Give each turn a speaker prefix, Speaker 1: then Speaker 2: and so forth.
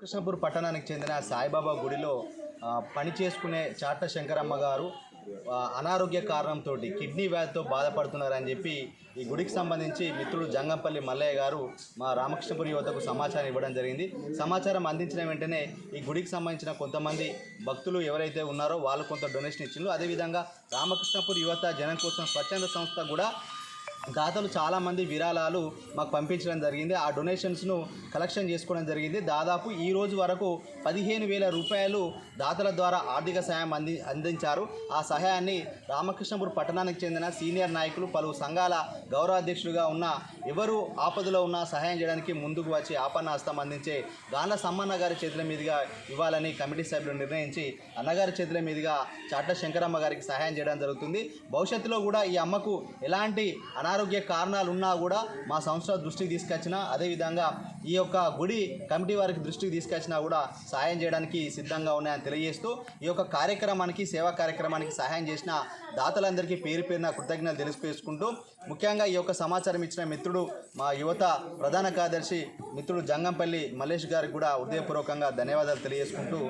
Speaker 1: కృష్ణపూర్ పట్టణానికి చెందిన సాయిబాబా గుడిలో పని చేసుకునే చాట శంకరమ్మ గారు అనారోగ్య కారణంతో కిడ్నీ వ్యాధితో బాధపడుతున్నారని చెప్పి ఈ గుడికి సంబంధించి మిత్రుడు జంగంపల్లి మల్లయ్య గారు మా రామకృష్ణపురి యువతకు సమాచారం ఇవ్వడం జరిగింది. సమాచారం అందించిన వెంటనే ఈ గుడికి సంబంధించిన కొంతమంది భక్తులు ఎవరైతే ఉన్నారో వాళ్ళు కొంత డొనేషన్ ఇచ్చిండ్రు. అదేవిధంగా రామకృష్ణపురి యువత జనం కోసం స్వచ్ఛంద సంస్థ కూడా దాతలు చాలామంది విరాళాలు మాకు పంపించడం జరిగింది. ఆ డొనేషన్స్ను కలెక్షన్ చేసుకోవడం జరిగింది. దాదాపు ఈ రోజు వరకు పదిహేను వేల రూపాయలు దాతల ద్వారా ఆర్థిక సహాయం అంది అందించారు. ఆ సహాయాన్ని రామకృష్ణపూర్ పట్టణానికి చెందిన సీనియర్ నాయకులు పలు సంఘాల గౌరవాధ్యక్షులుగా ఉన్న ఎవరు ఆపదలో ఉన్నా సహాయం చేయడానికి ముందుకు వచ్చి ఆపన్న హస్తం అందించే గాండ్ల సమ్మన్న గారి చేతుల మీదుగా ఇవ్వాలని కమిటీ సభ్యులు నిర్ణయించి అన్నగారి చేతుల మీదుగా చాట్ల శంకరమ్మ గారికి సహాయం చేయడం జరుగుతుంది. భవిష్యత్తులో కూడా ఈ అమ్మకు ఎలాంటి అనారోగ్య కారణాలు ఉన్నా కూడా మా సంస్థ దృష్టికి తీసుకొచ్చినా అదేవిధంగా ఈ యొక్క గుడి కమిటీ వారికి దృష్టికి తీసుకొచ్చినా కూడా సహాయం చేయడానికి సిద్ధంగా ఉన్నాయని తెలియజేస్తూ ఈ యొక్క కార్యక్రమానికి సేవా కార్యక్రమానికి సహాయం చేసిన దాతలందరికీ పేరు పేరున కృతజ్ఞతలు తెలియజేసుకుంటూ ముఖ్యంగా ఈ యొక్క సమాచారం ఇచ్చిన మిత్రుడు మా యువత ప్రధాన కార్యదర్శి మిత్రుడు జంగంపల్లి మల్లేష్ గారికి కూడా హృదయపూర్వకంగా ధన్యవాదాలు తెలియజేసుకుంటూ